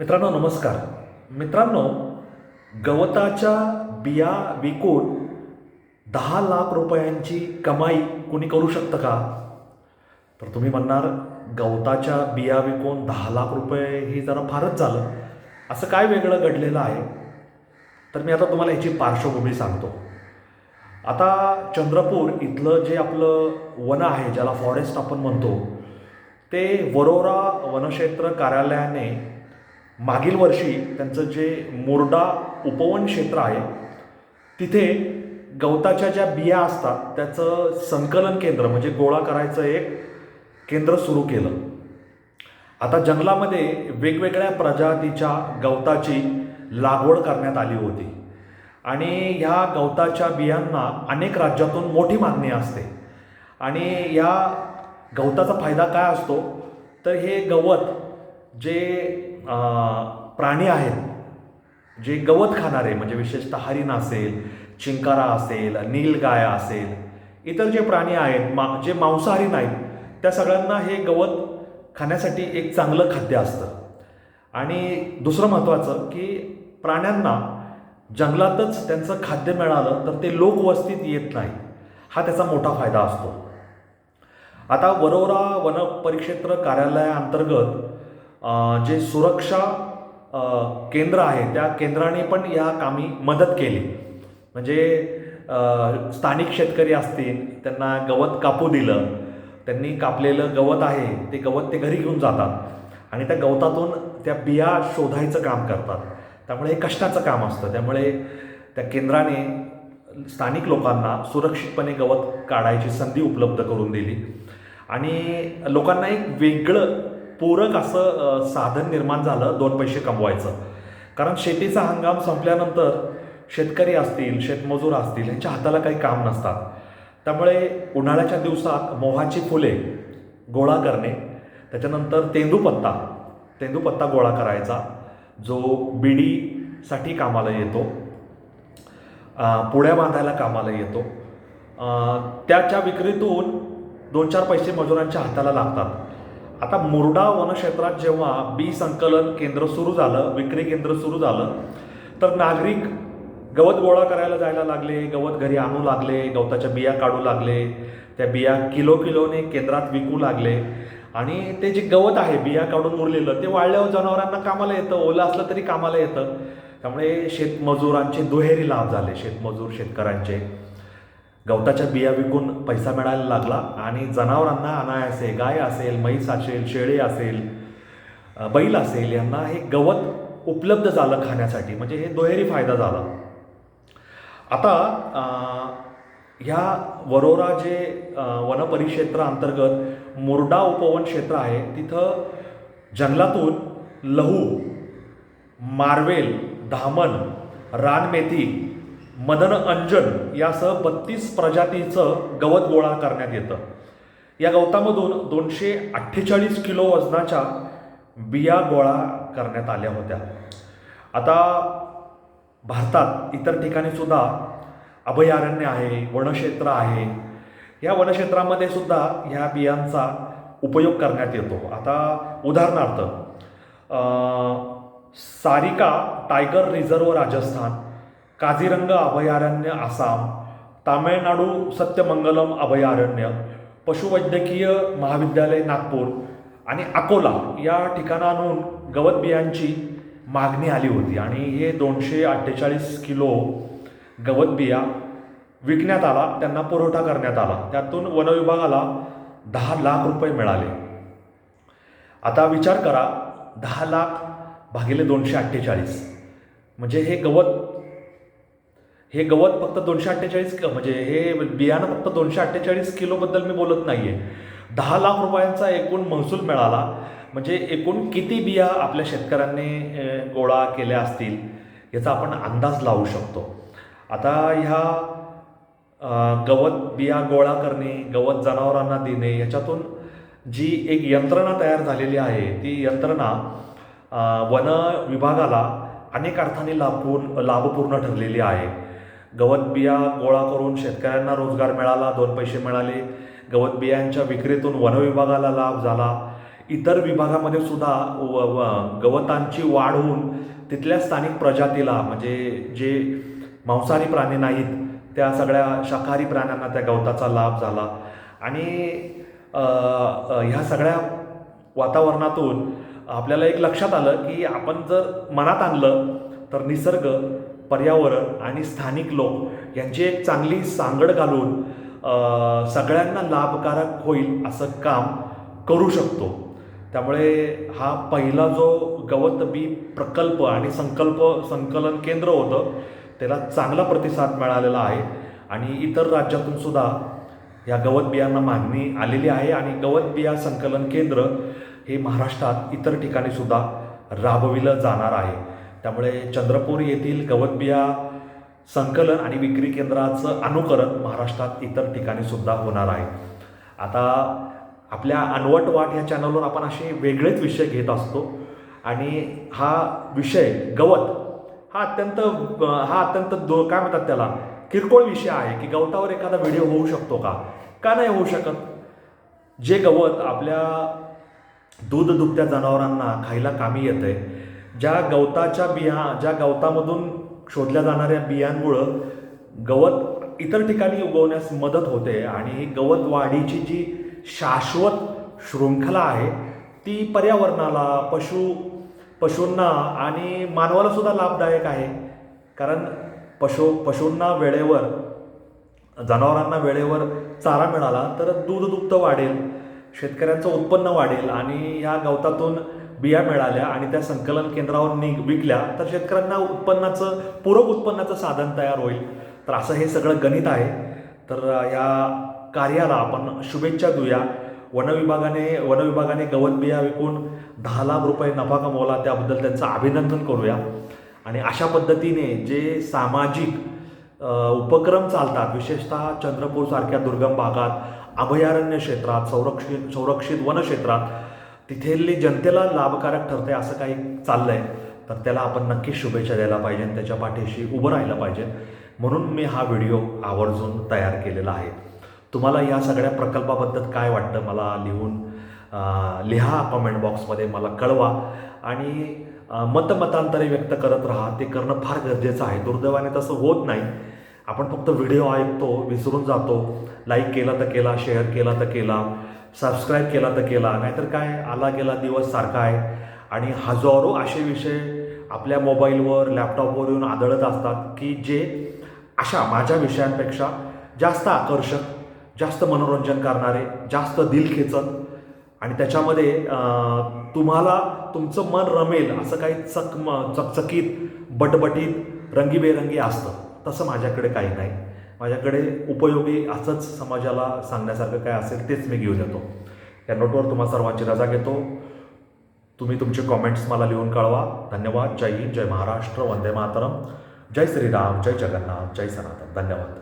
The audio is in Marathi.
मित्रांनो नमस्कार. मित्रांनो गवताच्या बिया विकून दहा लाख रुपयांची कमाई कुणी करू शकतं का? तर तुम्ही म्हणणार गवताच्या बिया विकून दहा लाख रुपये हे जरा फारच झालं. असं काय वेगळं घडलेलं आहे? तर मी आता तुम्हाला ह्याची पार्श्वभूमी सांगतो. आता चंद्रपूर इथलं जे आपलं वन आहे ज्याला फॉरेस्ट आपण म्हणतो ते वरोरा वनक्षेत्र कार्यालयाने मागील वर्षी त्यांचं जे मोरडा उपवन क्षेत्र आहे तिथे गवताच्या ज्या बिया असतात त्याचं संकलन केंद्र म्हणजे गोळा करायचं एक केंद्र सुरू केलं. आता जंगलामध्ये वेगवेगळ्या प्रजातीच्या गवताची लागवड करण्यात आली होती. आणि ह्या गवताच्या बियांना अनेक राज्यातून मोठी मागणी असते. आणि या गवताचा फायदा काय असतो? तर हे गवत जे प्राणी आहेत जे गवत खाणारे म्हणजे विशेषतः हरिण असेल चिंकारा असेल नीलगाय असेल इतर जे प्राणी आहेत मा जे मांसाहारी नाहीत त्या सगळ्यांना हे गवत खाण्यासाठी एक चांगलं खाद्य असतं. आणि दुसरं महत्त्वाचं की प्राण्यांना जंगलातच त्यांचं खाद्य मिळालं तर ते लोकवस्तीत येत नाही हा त्याचा मोठा फायदा असतो. आता वरोरा वन परिक्षेत्र कार्यालयाअंतर्गत जे सुरक्षा केंद्र आहे त्या केंद्राने पण या कामी मदत केली. म्हणजे स्थानिक शेतकरी असतील त्यांना गवत कापू दिलं त्यांनी कापलेलं गवत आहे ते गवत ते घरी घेऊन जातात आणि त्या गवतातून त्या बिया शोधायचं काम करतात. त्यामुळे हे कष्टाचं काम असतं. त्यामुळे त्या केंद्राने स्थानिक लोकांना सुरक्षितपणे गवत काढायची संधी उपलब्ध करून दिली. आणि लोकांना एक वेगळं पूरक असं साधन निर्माण झालं दोन पैसे कमवायचं. कारण शेतीचा हंगाम संपल्यानंतर शेतकरी असतील शेतमजूर असतील यांच्या हाताला काही काम नसतात. त्यामुळे उन्हाळ्याच्या दिवसात मोहाची फुले गोळा करणे त्याच्यानंतर तेंदूपत्ता तेंदूपत्ता गोळा करायचा जो बिडीसाठी कामाला येतो अ, पुड्या बांधायला कामाला येतो. त्याच्या विक्रीतून दोन चार पैसे मजुरांच्या हाताला लागतात. आता मुरडा वनक्षेत्रात जेव्हा बी संकलन केंद्र सुरू झालं विक्री केंद्र सुरू झालं तर नागरिक गवत गोळा करायला जायला लागले गवत घरी आणू लागले गवताच्या बिया काढू लागले त्या बिया किलो किलोने केंद्रात विकू लागले. आणि ते जे गवत आहे बिया काढून उरलेलं ते वाळल्यावर जनावरांना कामाला येतं ओलं असलं तरी कामाला येतं. त्यामुळे शेतमजुरांचे दुहेरी लाभ झाले शेतमजूर शेतकऱ्यांचे. गवताच्या बिया विकून पैसा मिळायला लागला आणि जनावरांना अनायासे गाय असेल म्हैस असेल शेळी असेल बैल असेल यांना हे गवत उपलब्ध झालं खाण्यासाठी. म्हणजे हे दुहेरी फायदा झाला. आता ह्या वरोरा जे वनपरिक्षेत्र अंतर्गत मुरडा उपवन क्षेत्र आहे तिथं जंगलातून लहू मार्वेल धामण रानमेथी मदन अंजन यासह बत्तीस प्रजातीचं गवत गोळा करण्यात येतं. या गवतामधून दोनशे अठ्ठेचाळीस किलो वजनाच्या बिया गोळा करण्यात आल्या होत्या. आता भारतात इतर ठिकाणी सुद्धा अभयारण्य आहे वनक्षेत्र आहे. या वनक्षेत्रामध्ये सुद्धा ह्या बियांचा उपयोग करण्यात येतो. आता उदाहरणार्थ सारिका टायगर रिझर्व राजस्थान काझीरंगा अभयारण्य आसाम तामिळनाडू सत्यमंगलम अभयारण्य पशुवैद्यकीय महाविद्यालय नागपूर आणि अकोला या ठिकाणाहून गवत बियांची मागणी आली होती. आणि हे दोनशे अठ्ठेचाळीस किलो गवत बिया विकण्यात आला त्यांना पुरवठा करण्यात आला. त्यातून वनविभागाला दहा लाख रुपये मिळाले. आता विचार करा दहा लाख भागिले दोनशे अठ्ठेचाळीस. म्हणजे हे गवत हे गवत फक्त दोनशे अठ्ठेचाळीस क- म्हणजे हे बियाणं फक्त दोनशे अठ्ठेचाळीस किलोबद्दल मी बोलत नाही आहे दहा लाख रुपयांचा एकूण महसूल मिळाला. म्हणजे एकूण किती बिया आपल्या शेतकऱ्यांनी गोळा केल्या असतील याचा आपण अंदाज लावू शकतो. आता ह्या गवत बिया गोळा करणे गवत जनावरांना देणे याच्यातून जी एक यंत्रणा तयार झालेली आहे ती यंत्रणा वन विभागाला अनेक अर्थाने लाभपूर्ण लाभपूर्ण ठरलेली आहे. गवत बिया गोळा करून शेतकऱ्यांना रोजगार मिळाला दोन पैसे मिळाले. गवत बियांच्या विक्रीतून वनविभागाला लाभ झाला. इतर विभागामध्ये सुद्धा व- व- गवतांची वाढ होऊन तिथल्या स्थानिक प्रजातीला म्हणजे जे मांसाहारी प्राणी नाहीत त्या सगळ्या शाकाहारी प्राण्यांना त्या गवताचा लाभ झाला. आणि ह्या सगळ्या वातावरणातून आपल्याला एक लक्षात आलं की आपण जर मनात आणलं तर निसर्ग पर्यावरण आणि स्थानिक लोक यांची एक चांगली सांगड घालून सगळ्यांना लाभकारक होईल असं काम करू शकतो. त्यामुळे हा पहिला जो गवत बी प्रकल्प आणि संकल्प संकलन केंद्र होतं त्याला चांगला प्रतिसाद मिळालेला आहे. आणि इतर राज्यातून सुद्धा या गवत बियांना मागणी आलेली आहे आणि गवत बिया संकलन केंद्र हे महाराष्ट्रात इतर ठिकाणी सुद्धा राबविलं जाणार आहे. त्यामुळे चंद्रपूर येथील गवत बिया संकलन आणि विक्री केंद्राचं अनुकरण महाराष्ट्रात इतर ठिकाणी सुद्धा होणार आहे. आता आपल्या अनवट वाट या चॅनलवर आपण असे वेगळेच विषय घेत असतो आणि हा विषय गवत हा अत्यंत हा अत्यंत दो काय म्हणतात त्याला किरकोळ विषय आहे की गवतावर एखादा व्हिडिओ होऊ शकतो का? का नाही होऊ शकत? जे गवत आपल्या दूध दुभत्या जनावरांना खायला कामी येतं आहे ज्या गवताच्या बिया ज्या गवतामधून शोधल्या जाणाऱ्या बियांमुळं गवत इतर ठिकाणी उगवण्यास मदत होते आणि ही गवत वाढीची जी शाश्वत शृंखला आहे ती पर्यावरणाला पशु पशूंना आणि मानवाला सुद्धा लाभदायक आहे. कारण पशु पशूंना वेळेवर जनावरांना वेळेवर चारा मिळाला तर दूध दुग्ध वाढेल शेतकऱ्यांचं उत्पन्न वाढेल आणि ह्या गवतातून बिया मिळाल्या आणि त्या संकलन केंद्रावर नि विकल्या तर शेतकऱ्यांना उत्पन्नाचं पूरक उत्पन्नाचं साधन तयार होईल. तर असं हे सगळं गणित आहे. तर या कार्याला आपण शुभेच्छा देऊया. वनविभागाने वनविभागाने गवत बिया विकून दहा लाख रुपये नफा कमवला त्याबद्दल त्यांचं अभिनंदन करूया. आणि अशा पद्धतीने जे सामाजिक उपक्रम चालतात विशेषतः चंद्रपूरसारख्या दुर्गम भागात अभयारण्य क्षेत्रात संरक्षित संरक्षित वनक्षेत्रात तिथेली जनतेला लाभकारक ठरते असं काही चाललं आहे तर त्याला आपण नक्की शुभेच्छा द्यायला पाहिजे आणि त्याच्या पाठीशी उभं राहायला पाहिजे. म्हणून मी हा व्हिडिओ आवर्जून तयार केलेला आहे. तुम्हाला या सगळ्या प्रकल्पाबद्दल काय वाटतं मला लिहून लिहा कमेंट बॉक्समध्ये मला कळवा. आणि मतमतांतरे व्यक्त करत राहा ते करणं फार गरजेचं आहे. दुर्दैवाने तसं होत नाही. आपण फक्त व्हिडिओ ऐकतो विसरून जातो. लाईक केला तर केला शेअर केला तर केला. सबस्क्राईब केला तर केला नाहीतर काय? आला गेला दिवस सारखा आहे. आणि हजारो असे विषय आपल्या मोबाईलवर लॅपटॉपवर येऊन आदळत असतात की जे अशा माझ्या विषयांपेक्षा जास्त आकर्षक जास्त मनोरंजन करणारे जास्त दिल खेचत. आणि त्याच्यामध्ये तुम्हाला तुमचं मन रमेल असं काही चकम चकचकीत बटबटीत रंगीबेरंगी असतं. तसं माझ्याकडे काही नाही. माझ्याकडे उपयोगी असंच समाजाला सांगण्यासारखं काय असेल तेच मी घेऊन येतो. या नोटवर तुम्हा सर्वांची रजा घेतो. तुम्ही तुमचे कॉमेंट्स मला लिहून कळवा. धन्यवाद. जय हिंद. जय महाराष्ट्र. वंदे मातरम. जय श्रीराम. जय जगन्नाथ. जय सनातन. धन्यवाद.